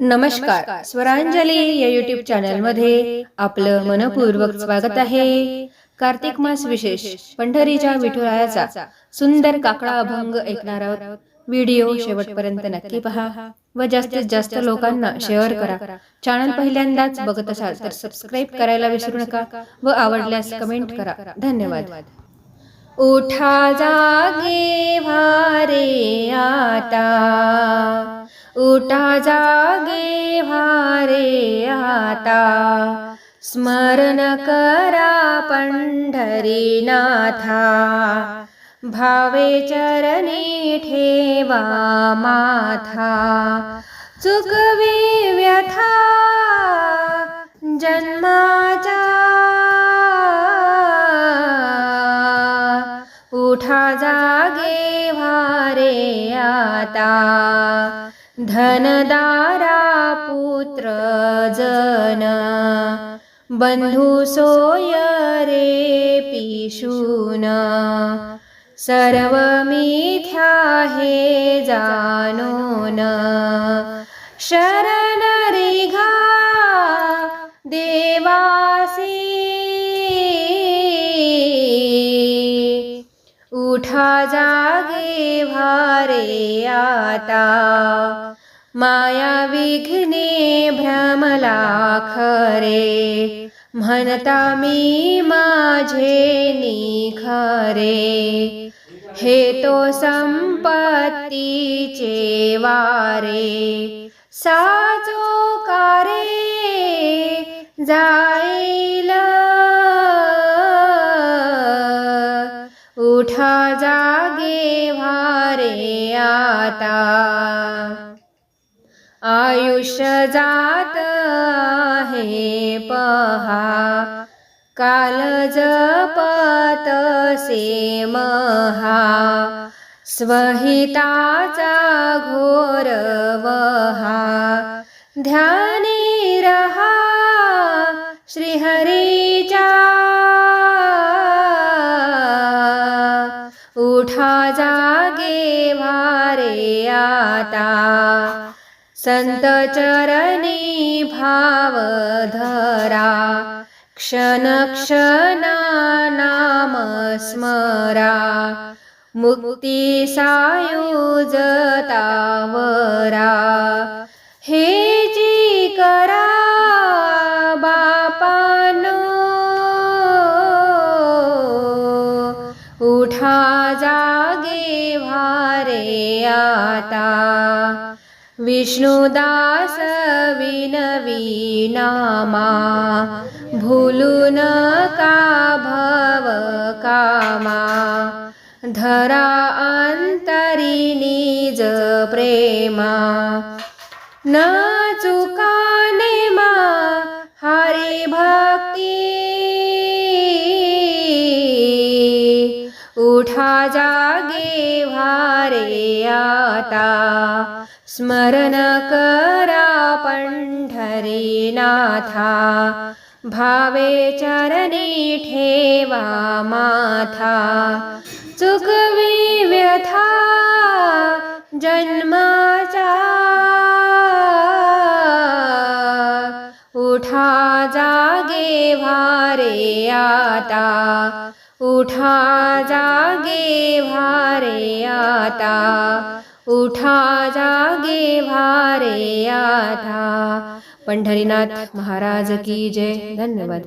नमस्कार. स्वरांजली या युट्यूब चॅनलमध्ये आपलं मनपूर्वक स्वागत आहे. कार्तिक मास विशेष. पंढरीच्या विठुरायाचा सुंदर काकडा अभंग ऐकणार आहोत व्हिडिओ शेवटपर्यंत नक्की पहा व जास्तीत जास्त लोकांना शेअर करा. चॅनल पहिल्यांदाच बघत असाल तर सबस्क्राईब करायला विसरू नका व आवडल्यास कमेंट करा. धन्यवाद. उठा जागे भारे आता. उठा जागे भारे आता. स्मरण करा पंढरीनाथा. भावे चरणी ठेवा माथा. चुकवी व्यथा जन्माचा उठा जागे भारे आता. धनदारा पुत्र जन बंधू सोय रे पिशून। सर्व मिथ्या हे जाणून शरण रिघा देवा माझा जागे भारे आता. माया विघ्ने भ्रमला खरे. म्हणता मी माझे निखरे. हे तो संपत्तीचे वारे. साजो कारे जाईल जागे भारे आता. आयुष्य जात आहे पहा. काल जपत से महा. स्वहिताचा घोर वहा. ध्यानी रहा. भारे आता. संत चरणी भाव धरा. क्षण क्षणा नाम स्मरा. मुक्ती सायुजतावरा. हे आता. विष्णुदास विनवीनामा नामा का भव कामा. धरा अंतरी निज प्रेमा. न चुकाने मा हरी भक्ती. उठा जा आता स्मरण करा पंढरीनाथा भावे चरणी ठेवा माथा। चुकवी व्यथा जन्माचा उठा जागे भारे आता। उठा जागे भारे आता. उठा जागे भारे आता. पंढरीनाथ महाराज की जय. धन्यवाद.